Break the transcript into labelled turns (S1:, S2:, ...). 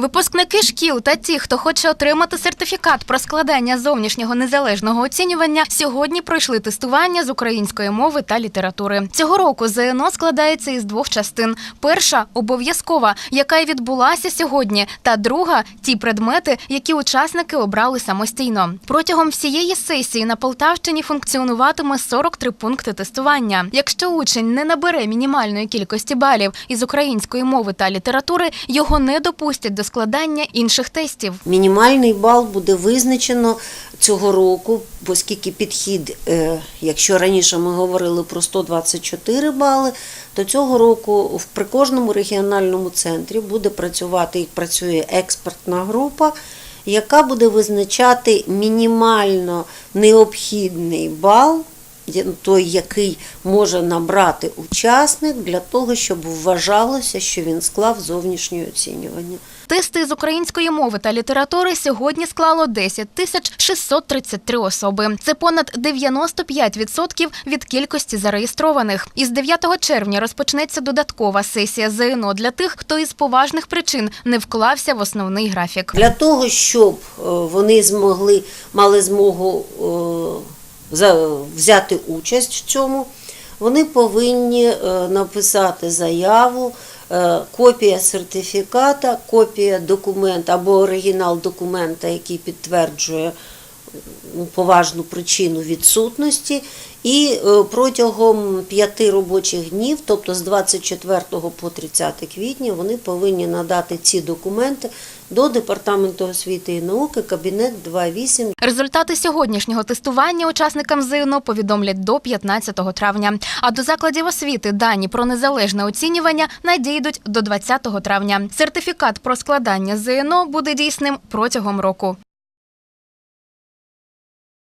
S1: Випускники шкіл та ті, хто хоче отримати сертифікат про складання зовнішнього незалежного оцінювання, сьогодні пройшли тестування з української мови та літератури. Цього року ЗНО складається із двох частин: перша обов'язкова, яка й відбулася сьогодні, та друга ті предмети, які учасники обрали самостійно. Протягом всієї сесії на Полтавщині функціонуватиме 43 пункти тестування. Якщо учень не набере мінімальної кількості балів із української мови та літератури, його не допустять до складання інших тестів.
S2: Мінімальний бал буде визначено цього року, оскільки підхід, е, якщо раніше ми говорили про 124 бали, то цього року в- при кожному регіональному центрі буде працювати і працює експертна група, яка буде визначати мінімально необхідний бал. Той, який може набрати учасник для того, щоб вважалося, що він склав зовнішнє оцінювання.
S1: Тести з української мови та літератури сьогодні склало 10 тисяч 633 особи. Це понад 95% від кількості зареєстрованих. Із 9 червня розпочнеться додаткова сесія ЗНО для тих, хто із поважних причин не вклався в основний графік.
S2: Для того, щоб е, вони змогли, мали змогу е, взяти участь в цьому, вони повинні е, написати заяву, е, копія сертифіката, копія документа або оригінал документа, який підтверджує поважну причину відсутності, і е, протягом п'яти робочих днів, тобто з 24 по 30 квітня, вони повинні надати ці документи до Департаменту освіти і науки, кабінет 28
S1: Результати сьогоднішнього тестування учасникам ЗНО повідомлять до 15 травня. А до закладів освіти дані про незалежне оцінювання надійдуть до 20 травня. Сертифікат про складання ЗНО буде дійсним протягом року.